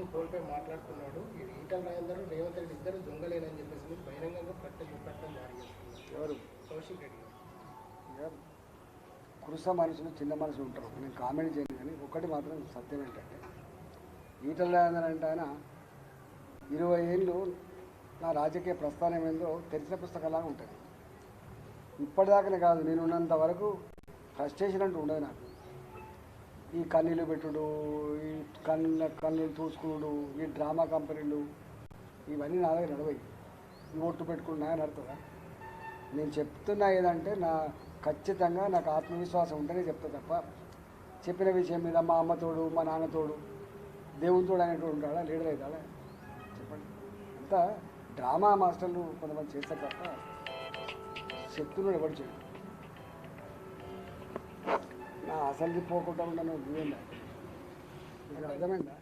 Confidence కోల్పోయి మాట్లాడుతున్నాడు ఈటల రాజేందర్ రేవంత్ రెడ్డి ఇద్దరు దొంగలేనని చెప్పేసి మీరు బహిరంగంగా ప్రకటన ప్రకటన జారీ చేస్తున్నారు. ఎవరు? కౌశిక్ రెడ్డి కురుస మనుషులు చిన్న మనుషులు ఉంటారు. నేను కామెంట్ చేయను కానీ ఒకటి మాత్రం సత్యం ఏంటంటే ఈటల రాజేందర్ అంటే ఆయన ఇరవై ఏళ్ళు నా రాజకీయ ప్రస్థానం ఏందో తెరిచిన పుస్తకంలాగా ఉంటుంది ఇప్పటిదాకానే కాదు నేను ఉన్నంత వరకు ఫ్రస్ట్రేషన్ అంటూ ఉండదు నాకు. ఈ కన్నీళ్ళు పెట్టుడు ఈ కన్ను కన్నులు చూసుకున్నాడు ఈ డ్రామా కంపెనీలు ఇవన్నీ నా దగ్గర నడవయి ఈ ఒట్టు పెట్టుకున్నా నడుతుందా? నేను చెప్తున్నా ఏదంటే నా ఖచ్చితంగా నాకు ఆత్మవిశ్వాసం ఉంటేనే చెప్తా తప్ప చెప్పిన విషయం మీద మా అమ్మతోడు మా నాన్న తోడు దేవుని అనేటువంటి ఉంటాడా? లీడర్ అవుతాడా? చెప్పండి. అంతా డ్రామా మాస్టర్లు కొంతమంది చేస్తారు తప్ప శక్తులు ఎవరు చేయడు. నా పోకుండా ఉండను నువ్వేందా అర్థమైందా?